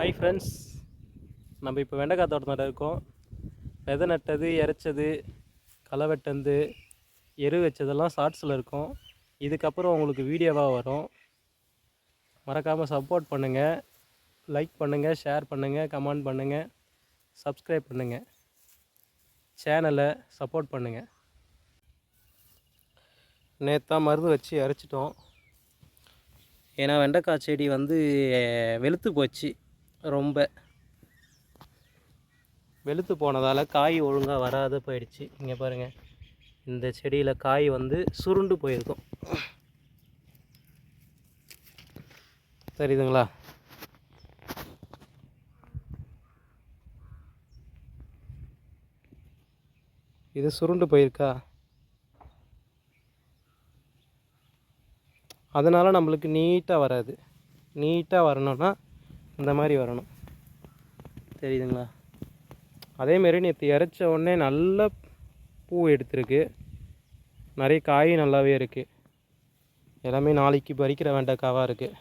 Hi friends நம்ம இப்போ வெண்டைக்காய் தோட்டத்தில் இருக்கோம். விதை நட்டது இறைச்சது களை வெட்டந்து எரு வச்சதெல்லாம் ஷார்ட்ஸில் இருக்கும். இதுக்கப்புறம் உங்களுக்கு வீடியோவாக வரும். மறக்காமல் சப்போர்ட் பண்ணுங்கள் லைக் பண்ணுங்கள் ஷேர் பண்ணுங்கள் கமெண்ட் பண்ணுங்கள் சப்ஸ்கிரைப் பண்ணுங்கள் சேனலை சப்போர்ட் பண்ணுங்கள் நேற்றா மருந்து வச்சு இறைச்சிட்டோம் ஏன்னா வெண்டைக்காய் செடி வந்து வெளுத்து போச்சு. ரொம்ப. வெளுத்து போனதால் காய் ஒழுங்காக வராத போயிடுச்சு. இங்கே பாருங்கள் இந்த செடியில் காய் வந்து சுருண்டு போயிருக்கும். தெரியுதுங்களா? இது சுருண்டு போயிருக்கா? அதனால் நம்மளுக்கு நீட்டாக வராது. நீட்டாக வரணும்னா இந்த மாதிரி வரணும். தெரியுதுங்களா? அதேமாரி நேற்று இறைச்ச உடனே நல்ல பூ எடுத்திருக்கு. நிறைய காய் நல்லாவே இருக்குது எல்லாமே நாளைக்கு பறிக்கிற வெண்டைக்காவாக இருக்குது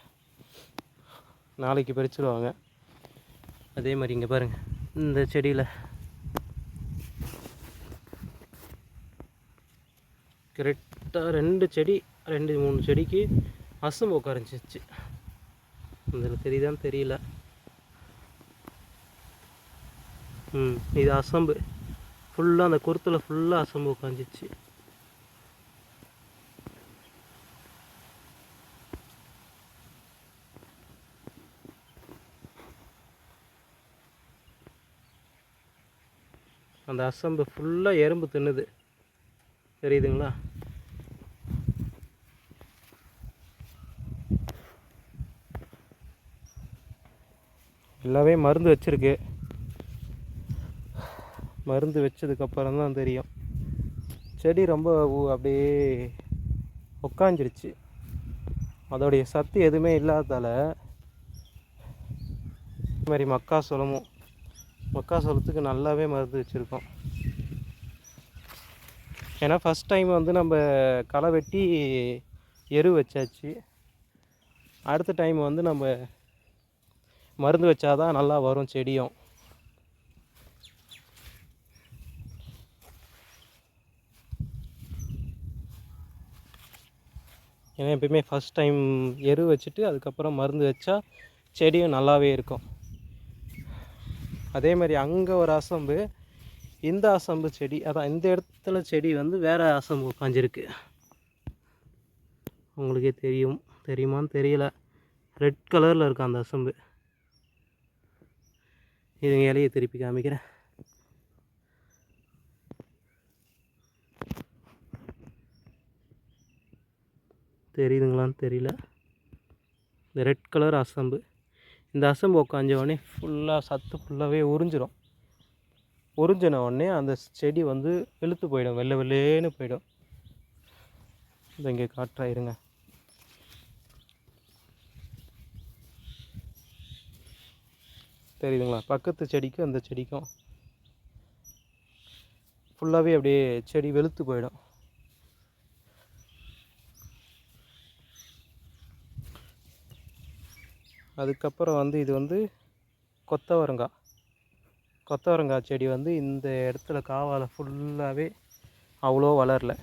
நாளைக்கு பறிச்சிடுவாங்க அதே மாதிரி இங்கே பாருங்கள் இந்த செடியில். கரெக்டாக ரெண்டு செடி ரெண்டு மூணு செடிக்கு அசம்பு உட்காரஞ்சிச்சு இதில் தெரியுதான்னு தெரியல. ம் இது அசம்பு. ஃபுல்லாக அந்த குருத்தில் ஃபுல்லாக அசம்பு உட்காந்துச்சு அந்த அசம்பு ஃபுல்லாக எறும்பு தின்னுது. தெரியுதுங்களா? எல்லாமே மருந்து வச்சுருக்கு. மருந்து வச்சதுக்கப்புறம் தான் தெரியும். செடி ரொம்ப அப்படியே உக்காஞ்சிருச்சு. அதோடைய சத்து எதுவுமே இல்லாததால் இது மாதிரி மக்காசோளமும் மக்காசோளத்துக்கு நல்லாவே மருந்து வச்சுருக்கோம். ஏன்னா ஃபஸ்ட் டைம் வந்து நம்ம களை வெட்டி எரு வச்சாச்சு. அடுத்த டைம் வந்து நம்ம மருந்து வச்சாதான் நல்லா வரும் செடியும். ஏன்னா எப்பயுமே ஃபஸ்ட் டைம் எரு வச்சுட்டு அதுக்கப்புறம் மருந்து வச்சா செடியும் நல்லாவே இருக்கும். அதே மாதிரி அங்கே ஒரு அசம்பு இந்த அசம்பு செடி அதான் இந்த இடத்துல செடி வந்து வேறு அசம்பு உட்காந்துருக்கு உங்களுக்கே தெரியும் தெரியுமான்னு தெரியல. ரெட் கலரில் இருக்கும் அந்த அசம்பு. இது இலையை திருப்பி காமிக்கிறேன். தெரியுதுங்களான்னு தெரியல. இந்த ரெட் கலர் அசம்பு. இந்த அசம்பு உக்காஞ்ச உடனே ஃபுல்லாக சத்து ஃபுல்லாகவே உறிஞ்சிரும். உறிஞ்சின உடனே அந்த செடி வந்து வெளுத்து போயிடும். வெள்ளை வெள்ளேன்னு போயிடும். இதை இங்கே காட்டுறா இருங்க. தெரியுதுங்களா? பக்கத்து செடிக்கும் அந்த செடிக்கும் ஃபுல்லாகவே அப்படியே செடி வெளுத்து போயிடும். அதுக்கப்புறம் வந்து இது வந்து கொத்தவரங்காய். கொத்தவரங்காய் செடி வந்து இந்த இடத்துல காவால் ஃபுல்லாகவே அவ்வளோ வளரல.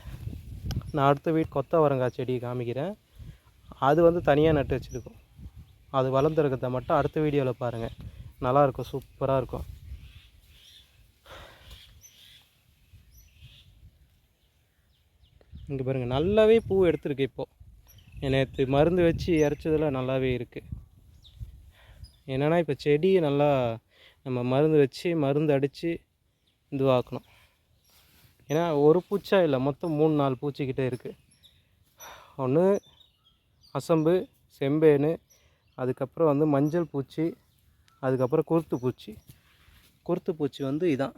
நான் அடுத்த வீட் கொத்தவரங்காய் செடி காமிக்கிறேன். அது வந்து தனியாக நட்டு வச்சுருக்கோம். அது வளர்ந்துருக்கிறத மட்டும் அடுத்த வீடியோவில் பாருங்கள் நல்லாயிருக்கும் சூப்பராக இருக்கும் இங்கே பாருங்கள் நல்லாவே பூ எடுத்துருக்கு இப்போது நேற்று மருந்து வச்சு இறைச்சதில் நல்லாவே இருக்குது என்னென்னா இப்போ செடியை நல்லா நம்ம மருந்து வச்சு மருந்து அடித்து இதுவாக்கணும். ஏன்னா ஒரு பூச்சா இல்லை மொத்தம் மூணு நாலு பூச்சிக்கிட்டே இருக்குது ஒன்று அசம்பு செம்பேனு அதுக்கப்புறம் வந்து மஞ்சள் பூச்சி அதுக்கப்புறம் குருத்து பூச்சி. குருத்து பூச்சி வந்து இதான்.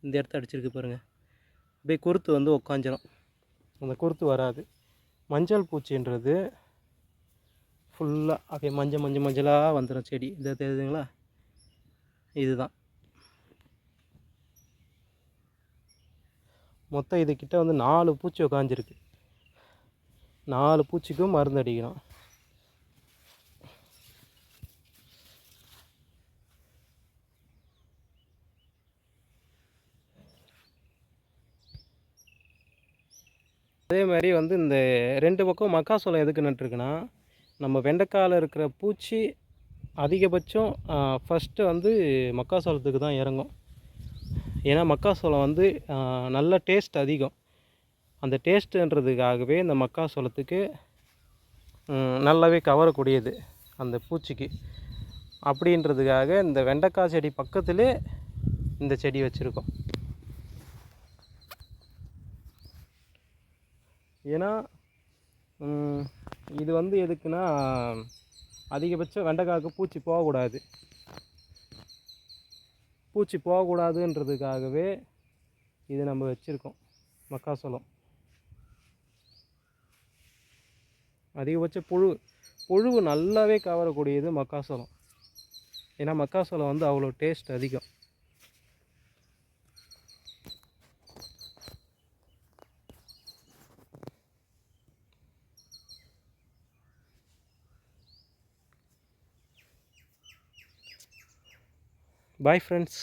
இந்த இடத்த அடிச்சிருக்கு பாருங்கள் அப்படியே குருத்து வந்து உக்காஞ்சிரும். அந்த குருத்து வராது. மஞ்சள் பூச்சின்றது ஃபுல்லாக அப்படியே மஞ்சள் மஞ்சள் மஞ்சளாக வந்துடும் செடி இதை தெரியுதுங்களா? இதுதான். மொத்தம் இதுக்கிட்ட வந்து நாலு பூச்சி உக்காஞ்சிருக்கு. நாலு பூச்சிக்கும் மருந்து அடிக்கணும். அதே மாதிரி வந்து இந்த ரெண்டு பக்கம் மக்காசோளம் எதுக்கு நட்டுருக்குன்னா நம்ம வெண்டைக்காயில் இருக்கிற பூச்சி அதிகபட்சம் ஃபஸ்ட்டு வந்து மக்காசோளத்துக்கு தான் இறங்கும். ஏன்னா மக்காசோளம் வந்து நல்ல டேஸ்ட் அதிகம். அந்த டேஸ்ட்டுன்றதுக்காகவே இந்த மக்காசோளத்துக்கு நல்லாவே கவரக்கூடியது அந்த பூச்சிக்கு. அப்படின்றதுக்காக இந்த வெண்டைக்காய் செடி பக்கத்திலே இந்த செடி வச்சுருக்கோம். ஏன்னா இது வந்து எதுக்குன்னா அதிகபட்சம் வெண்டைக்காய்க்கு பூச்சி போகக்கூடாது. பூச்சி போகக்கூடாதுன்றதுக்காகவே இது நம்ம வச்சுருக்கோம். மக்காசோளம் அதிகபட்ச புழு புழுவு நல்லாவே கவரக்கூடியது மக்காசோளம் ஏன்னா மக்காசோளம் வந்து அவ்வளோ டேஸ்ட் அதிகம். Bye friends